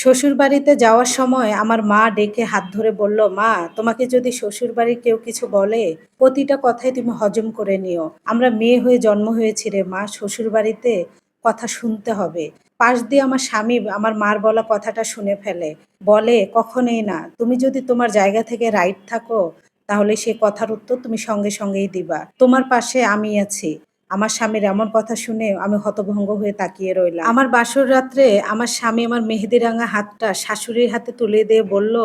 শ্বশুর বাড়িতে যাওয়ার সময় আমার মা ডেকে হাত ধরে বলল, মা, তোমাকে যদি শ্বশুর বাড়ির কেউ কিছু বলে, প্রতিটা কথাই তুমি হজম করে নিও। আমরা মেয়ে হয়ে জন্ম হয়েছি রে মা শ্বশুর বাড়িতে কথা শুনতে হবে। পাশ দিয়ে আমার স্বামী আমার মার বলা কথাটা শুনে ফেলে। বলে, কখনোই না। তুমি যদি তোমার জায়গা থেকে রাইট থাকো, তাহলে সে কথার উত্তর তুমি সঙ্গে সঙ্গেই দিবা। তোমার পাশে আমি আছি। আমার স্বামীর এমন কথা শুনে আমি হতভঙ্গ হয়ে তাকিয়ে রইলাম। আমার বাসর রাত্রে আমার স্বামী আমার মেহেদি রাঙা হাতটা শাশুড়ির হাতে তুলে দিয়ে বলল,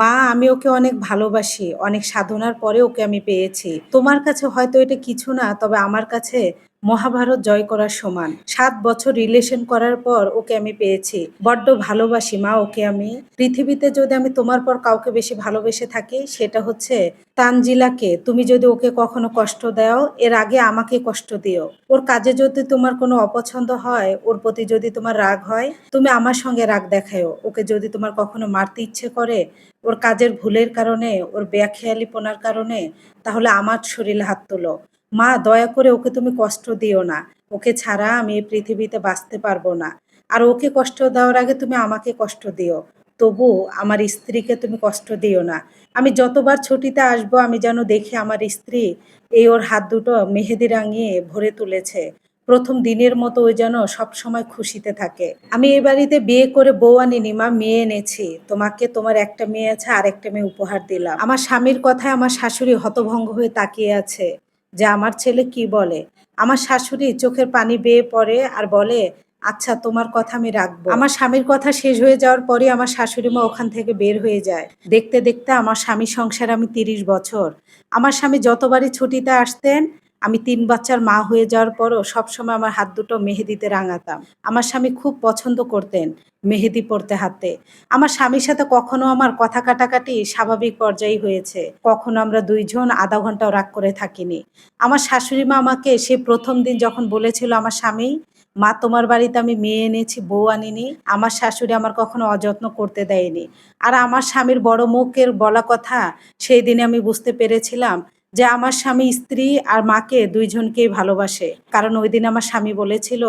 মা, আমি ওকে অনেক ভালোবাসি, অনেক সাধনার পরে ওকে আমি পেয়েছি। তোমার কাছে হয়তো এটা কিছু না, তবে আমার কাছে মহাভারত জয় করার সমান। সাত বছর রিলেশন করার পর ওকে আমি পেয়েছি। বড্ড ভালোবাসি মা ওকে আমি। পৃথিবীতে যদি আমি তোমার পর কাউকে বেশি ভালোবেসে থাকি, সেটা হচ্ছে তানজিলাকে। তুমি যদি ওকে কখনো কষ্ট দাও, এর আগে আমাকে কষ্ট দিও। ওর কাজে যদি তোমার কোনো অপছন্দ হয়, ওর প্রতি যদি তোমার রাগ হয়, তুমি আমার সঙ্গে রাগ দেখায়ও। ওকে যদি তোমার কখনো মারতে ইচ্ছে করে, ওর কাজের ভুলের কারণে, ওর ব্যাখেয়ালিপনার কারণে, তাহলে আমার শরীরে হাত তোলো। মা, দয়া করে ওকে তুমি কষ্ট দিও না। ওকে ছাড়া আমি এই পৃথিবীতে বাঁচতে পারব না। আর ওকে কষ্ট দেওয়ার আগে তুমি আমাকে কষ্ট দিও। তবু আমার স্ত্রীকে তুমি কষ্ট দিও না। আমি যতবার ছুটিতে আসব, আমি যেন দেখি আমার স্ত্রী এই ওর হাত দুটো মেহেদি রাঙিয়ে ভরে তুলেছে। প্রথম দিনের মতো ওই যেন সবসময় খুশিতে থাকে। আমি এই বাড়িতে বিয়ে করে বউ আনিনি, মা, মেয়ে এনেছি। তোমাকে তোমার একটা মেয়ে আছে আর একটা মেয়ে উপহার দিলাম। আমার স্বামীর কথায় আমার শাশুড়ি হতভঙ্গ হয়ে তাকিয়ে আছে। যে আমার ছেলে কি বলে? আমার শাশুড়ি চোখের পানি বেয়ে পড়ে আর বলে আচ্ছা তোমার কথা আমি রাখব। আমার স্বামীর কথা শেষ হয়ে যাওয়ার পরে আমার শাশুড়ি মা ওখান থেকে বের হয়ে যায়। দেখতে দেখতে আমার স্বামী সংসার আমি তিরিশ বছর। আমার স্বামী যতবারই ছুটিতে আসতেন আমি তিন বাচ্চার মা হয়ে যাওয়ার পরও সবসময় আমার হাত দুটো মেহেদিতে রাঙাতাম। আমার স্বামী খুব পছন্দ করতেন মেহেদি পড়তে হাতে আমার স্বামীর সাথে কখনো আমার কথা কাটাকাটি স্বাভাবিক পর্যায়ে হয়েছে। কখনো আমরা দুইজন আধা ঘন্টাও রাগ করে থাকিনি। আমার শাশুড়ি মা আমাকে সে প্রথম দিন যখন বলেছিল আমার স্বামী, মা, তোমার বাড়িতে আমি মেয়ে এনেছি, বউ আনিনি। আমার শাশুড়ি আমার কখনো অযত্ন করতে দেয়নি। আর আমার স্বামীর বড় মুখের বলা কথা সেই দিনে আমি বুঝতে পেরেছিলাম যে আমার স্বামী স্ত্রী আর মাকে দুইজনকেই ভালোবাসে। কারণ ওই দিন আমার স্বামী বলেছিল,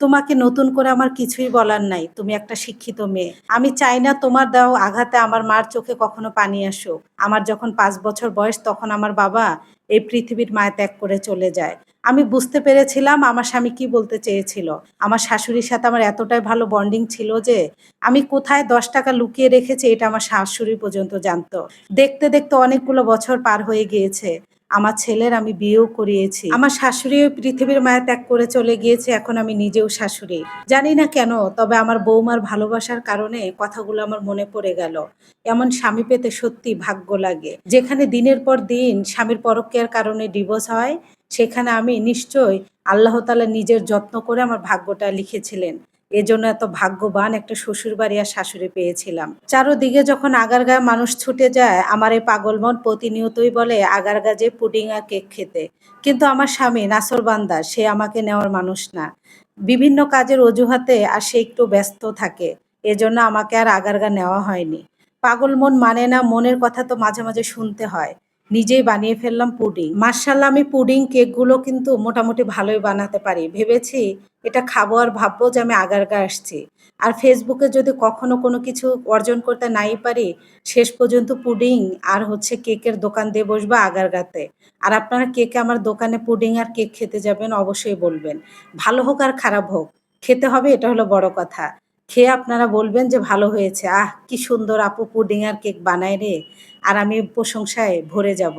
তোমাকে নতুন করে আমার কিছুই বলার নাই, তুমি একটা শিক্ষিত মেয়ে। আমি চাই না তোমার দাও আঘাতে আমার মার চোখে কখনো পানি আসুক। আমার যখন পাঁচ বছর বয়স, তখন আমার বাবা এই পৃথিবীর মায় ত্যাগ করে চলে যায়। আমি বুঝতে পেরেছিলাম আমার স্বামী কি বলতে চেয়েছিল। আমার শাশুড়ির সাথে আমার এতটাই ভালো বন্ডিং ছিল যে, আমি কোথায় দশ টাকা লুকিয়ে রেখেছি এটা আমার শাশুড়ি পর্যন্ত জানতো। দেখতে দেখতে অনেকগুলো বছর পার হয়ে গিয়েছে। আমার ছেলের আমি বিয়েও করিয়েছি। আমার শাশুড়ি ওই পৃথিবীর মায়া ত্যাগ করে চলে গিয়েছে, এখন আমি নিজেও শাশুড়ি। জানি না কেন, তবে আমার বৌমার ভালোবাসার কারণে কথাগুলো আমার মনে পড়ে গেল। এমন স্বামী পেতে সত্যি ভাগ্য লাগে। যেখানে দিনের পর দিন স্বামীর পরক্রিয়ার কারণে ডিভোর্স হয়, সেখানে আমি নিশ্চয় আল্লাহ তালা নিজের যত্ন করে আমার ভাগ্যটা লিখেছিলেন। এজন্য এত ভাগ্যবান একটা শ্বশুর বাড়ি আর শাশুড়ি পেয়েছিলাম। চারোদিকে যখন আগারগায় মানুষ ছুটে যায়, আমার এই পাগল মন প্রতিনিয়তই বলে, আগারগা যে পুডিং আর কেক খেতে। কিন্তু আমার স্বামী নাসর বান্দা, সে আমাকে নেওয়ার মানুষ না। বিভিন্ন কাজের অজুহাতে আর সে একটু ব্যস্ত থাকে, এজন্য আমাকে আর আগারগা নেওয়া হয়নি। পাগল মন মানে না, মনের কথা তো মাঝে মাঝে শুনতে হয়। নিজেই বানিয়ে ফেললাম পুডিং। মার্শাল্লাহ আমি পুডিং কেকগুলো কিন্তু মোটামুটি ভালোই বানাতে পারি। ভেবেছি এটা খাব আর ভাববো যে আমি আগারগা আসছি। আর ফেসবুকে যদি কখনো কোনো কিছু অর্জন করতে নাই পারি, শেষ পর্যন্ত পুডিং আর হচ্ছে কেকের দোকান দিয়ে বসবো আগারগাতে আর আপনারা কেকে আমার দোকানে পুডিং আর কেক খেতে যাবেন অবশ্যই বলবেন। ভালো হোক আর খারাপ হোক, খেতে হবে এটা হলো বড় কথা। খেয়ে আপনারা বলবেন যে ভালো হয়েছে। আহ, কি সুন্দর আপু পুডিং আর কেক বানায় রে। আর আমি প্রশংসায় ভরে যাব।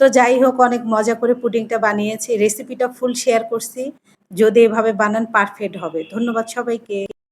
তো যাই হোক, অনেক মজা করে পুডিংটা বানিয়েছি। রেসিপিটা ফুল শেয়ার করছি। যদি এভাবে বানান পারফেক্ট হবে। ধন্যবাদ সবাইকে।